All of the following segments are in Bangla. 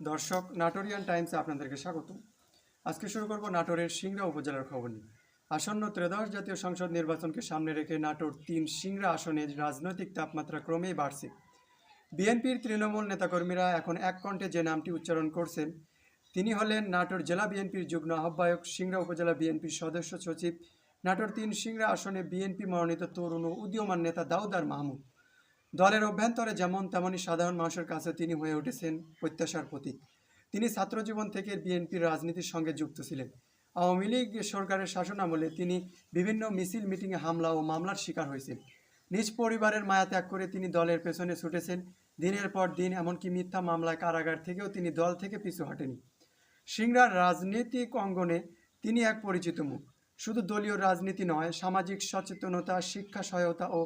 দর্শক, নাটোরিয়ান টাইমসে আপনাদেরকে স্বাগত আজকে শুরু করব নাটোরের সিংড়া উপজেলার খবর নিয়ে। আসন্ন ত্রয়োদশ জাতীয় সংসদ নির্বাচনকে সামনে রেখে নাটোর তিন সিংড়া আসনে রাজনৈতিক তাপমাত্রা ক্রমেই বাড়ছে। বিএনপির তৃণমূল নেতাকর্মীরা এখন এক কণ্ঠে যে নামটি উচ্চারণ করছেন, তিনি হলেন নাটোর জেলা বিএনপির যুগ্ম আহ্বায়ক, সিংড়া উপজেলা বিএনপির সদস্য সচিব, নাটোর তিন সিংড়া আসনে বিএনপি মনোনীত তরুণ ও উদীয়মান নেতা দাউদার মাহমুদ। দলের অভ্যন্তরে যেমন তেমনই সাধারণ মানুষের কাছে তিনি হয়ে উঠেছেন প্রত্যাশার প্রতীক। তিনি ছাত্রজীবন থেকে বিএনপির রাজনীতির সঙ্গে যুক্ত ছিলেন। আওয়ামী লীগ সরকারের শাসনামলে তিনি বিভিন্ন মিছিল, মিটিংয়ে হামলা ও মামলার শিকার হয়েছেন। নিজ পরিবারের মায়া ত্যাগ করে তিনি দলের পেছনে ছুটেছেন। দিনের পর দিন এমনকি মিথ্যা মামলায় কারাগার থেকেও তিনি দল থেকে পিছু হটেনি। সিংড়ার রাজনৈতিক অঙ্গনে তিনি এক পরিচিত মুখ। শুধু দলীয় রাজনীতি নয়, সামাজিক সচেতনতা, শিক্ষা সহায়তা ও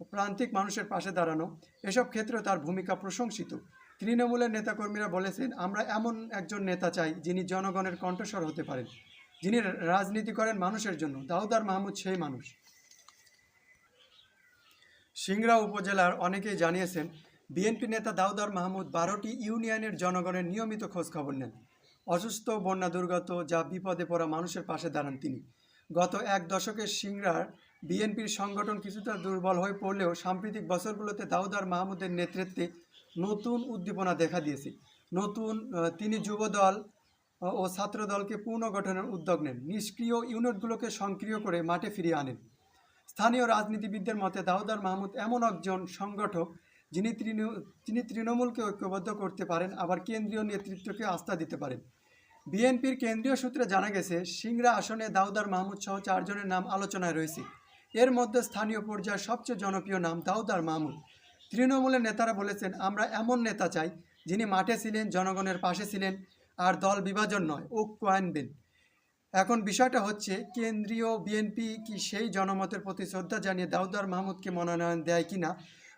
প্রান্তিক মানুষের পাশে দাঁড়ানো, এসব ক্ষেত্রে তার ভূমিকা প্রশংসিত। তৃণমূলের নেতাকর্মীরা বলেছেন, আমরা এমন একজন নেতা চাই যিনি জনগণের কণ্ঠস্বর হতে পারেন, যিনি রাজনীতি করেন মানুষের জন্য, দাউদার মাহমুদ সেই মানুষ। সিংড়া উপজেলার অনেকেই জানিয়েছেন, বিএনপি নেতা দাউদার মাহমুদ বারোটি ইউনিয়নের জনগণের নিয়মিত খোঁজ খবর নেন। অসুস্থ, বন্যা দুর্গত, যা বিপদে পড়া মানুষের পাশে দাঁড়ান তিনি। গত এক দশকের সিংড়ার বিএনপির সংগঠন কিছুটা দুর্বল হয়ে পড়লেও সাম্প্রতিক বছরগুলোতে দাউদার মাহমুদের নেতৃত্বে নতুন উদ্দীপনা দেখা দিয়েছে। নতুন তিনি যুবদল ও ছাত্র দলকে পুনর্গঠনের উদ্যোগ নেন। নিষ্ক্রিয় ইউনিটগুলোকে সক্রিয় করে মাঠে ফিরিয়ে আনেন। স্থানীয় রাজনীতিবিদদের মতে, দাউদার মাহমুদ এমন একজন সংগঠক যিনি যিনি তৃণমূলকে ঐক্যবদ্ধ করতে পারেন, আবার কেন্দ্রীয় নেতৃত্বকে আস্থা দিতে পারেন। বিএনপির কেন্দ্রীয় সূত্রে জানা গেছে সিংরা আসনে দাউদার মাহমুদ সহ চারজনের নাম আলোচনায় রয়েছে। এর মধ্যে স্থানীয় পর্যায়ের সবচেয়ে জনপ্রিয় নাম দাউদার মাহমুদ তৃণমূলের নেতারা বলেছেন, আমরা এমন নেতা চাই যিনি মাঠে ছিলেন, জনগণের পাশে ছিলেন আর দল বিভাজন নয়, ঐক্য আনবেন। এখন বিষয়টা হচ্ছে, কেন্দ্রীয় বিএনপি কি সেই জনমতের প্রতি শ্রদ্ধা জানিয়ে দাউদার মাহমুদকে মনোনয়ন দেয় কিনা?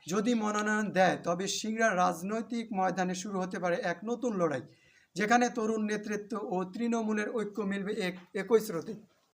যদি মনোনয়ন দেয়, তবে সিংড়ার রাজনৈতিক ময়দানে শুরু হতে পারে এক নতুন লড়াই, যেখানে তরুণ নেতৃত্ব ও তৃণমূলের ঐক্য মিলবে এক, একই স্রোতে।